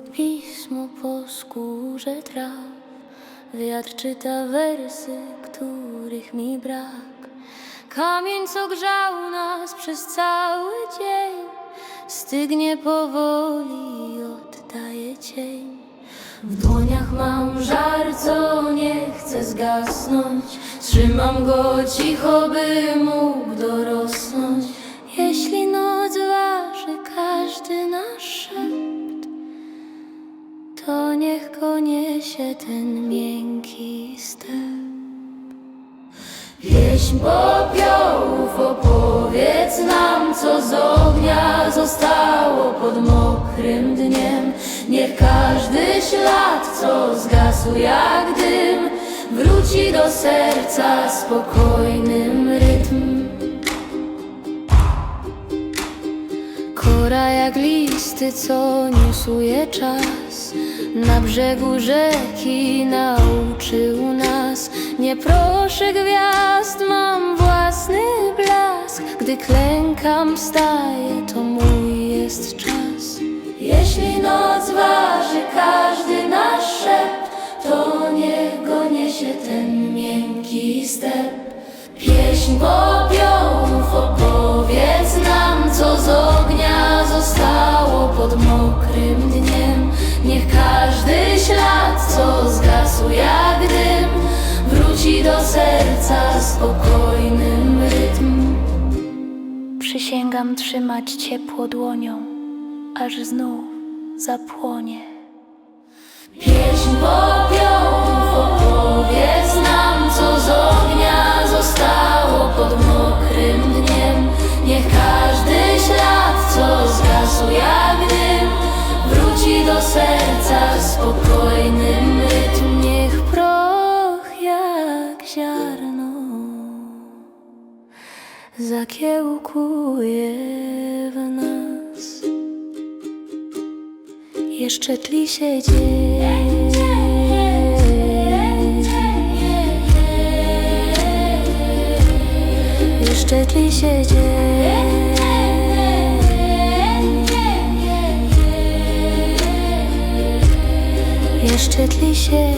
pismo po skórze traw Wiatr czyta wersy, których mi brak. Kamień, co grzał nas przez cały dzień Stygnie powoli, oddaje cień. W dłoniach mam żar, co nie chce zgasnąć. Trzymam go cicho, by mógł niesie ten miękki step Pieśń popiołów opowiedz nam, co z ognia zostało pod mokrym dniem. Niech każdy ślad, co zgasł jak dym, wróci do serca spokojnym rytm. Jak listy, co niosuje czas. Na brzegu rzeki nauczył nas. Nie proszę gwiazd, mam własny blask. Gdy klękam, wstaję, to mój jest czas. Jeśli noc waży każdy nasz szept To niech go niesie ten miękki step. Pieśń popiołów mokrym dniem. Niech każdy ślad, co zgasł jak dym, wróci do serca spokojnym rytm. Przysięgam trzymać ciepło dłonią, aż znów zapłonie. Serca spokojnym rytm. Niech proch jak ziarno zakiełkuje w nas. Jeszcze tli się dzień Jeszcze tli się dzień Jeszcze tli się